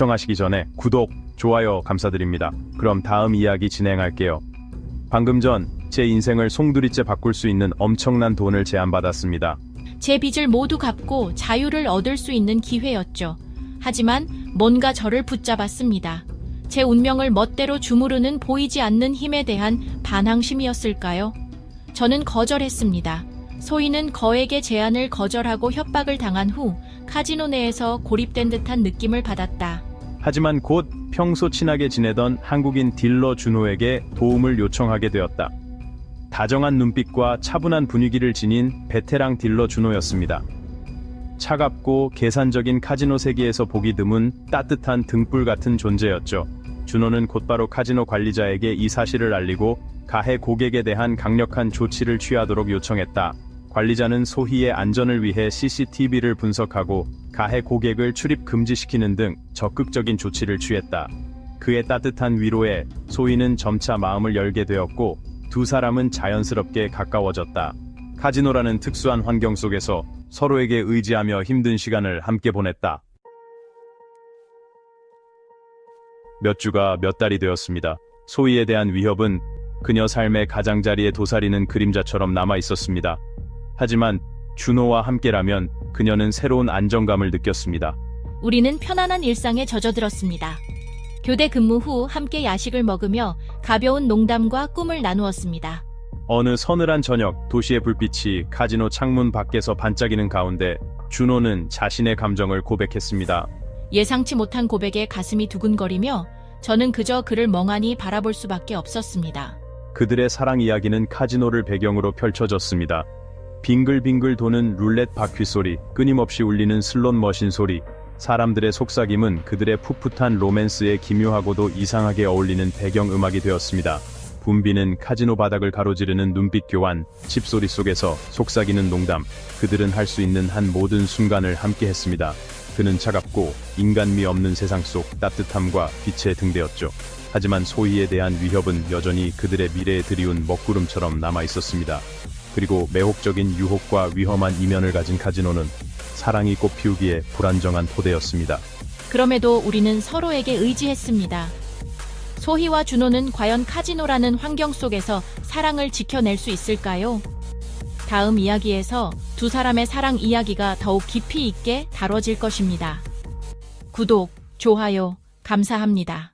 시청하시기 전에 구독, 좋아요 감사드립니다. 그럼 다음 이야기 진행할게요. 방금 전 제 인생을 송두리째 바꿀 수 있는 엄청난 돈을 제안받았습니다. 제 빚을 모두 갚고 자유를 얻을 수 있는 기회였죠. 하지만 뭔가 저를 붙잡았습니다. 제 운명을 멋대로 주무르는 보이지 않는 힘에 대한 반항심이었을까요? 저는 거절했습니다. 소희는 거액의 제안을 거절하고 협박을 당한 후 카지노 내에서 고립된 듯한 느낌을 받았다. 하지만 곧 평소 친하게 지내던 한국인 딜러 준호에게 도움을 요청하게 되었다. 다정한 눈빛과 차분한 분위기를 지닌 베테랑 딜러 준호였습니다. 차갑고 계산적인 카지노 세계에서 보기 드문 따뜻한 등불 같은 존재였죠. 준호는 곧바로 카지노 관리자에게 이 사실을 알리고 가해 고객에 대한 강력한 조치를 취하도록 요청했다. 관리자는 소희의 안전을 위해 CCTV를 분석하고 가해 고객을 출입 금지시키는 등 적극적인 조치를 취했다. 그의 따뜻한 위로에 소희는 점차 마음을 열게 되었고 두 사람은 자연스럽게 가까워졌다. 카지노라는 특수한 환경 속에서 서로에게 의지하며 힘든 시간을 함께 보냈다. 몇 주가 몇 달이 되었습니다. 소희에 대한 위협은 그녀 삶의 가장자리에 도사리는 그림자처럼 남아 있었습니다. 하지만 준호와 함께라면 그녀는 새로운 안정감을 느꼈습니다. 우리는 편안한 일상에 젖어들었습니다. 교대 근무 후 함께 야식을 먹으며 가벼운 농담과 꿈을 나누었습니다. 어느 서늘한 저녁 도시의 불빛이 카지노 창문 밖에서 반짝이는 가운데 준호는 자신의 감정을 고백했습니다. 예상치 못한 고백에 가슴이 두근거리며 저는 그저 그를 멍하니 바라볼 수밖에 없었습니다. 그들의 사랑 이야기는 카지노를 배경으로 펼쳐졌습니다. 빙글빙글 도는 룰렛 바퀴 소리, 끊임없이 울리는 슬롯 머신 소리, 사람들의 속삭임은 그들의 풋풋한 로맨스에 기묘하고도 이상하게 어울리는 배경음악이 되었습니다. 붐비는 카지노 바닥을 가로지르는 눈빛 교환, 칩소리 속에서 속삭이는 농담, 그들은 할 수 있는 한 모든 순간을 함께 했습니다. 그는 차갑고 인간미 없는 세상 속 따뜻함과 빛의 등대였죠. 하지만 소희에 대한 위협은 여전히 그들의 미래에 드리운 먹구름처럼 남아 있었습니다. 그리고 매혹적인 유혹과 위험한 이면을 가진 카지노는 사랑이 꽃피우기에 불안정한 토대였습니다. 그럼에도 우리는 서로에게 의지했습니다. 소희와 준호는 과연 카지노라는 환경 속에서 사랑을 지켜낼 수 있을까요? 다음 이야기에서 두 사람의 사랑 이야기가 더욱 깊이 있게 다뤄질 것입니다. 구독, 좋아요, 감사합니다.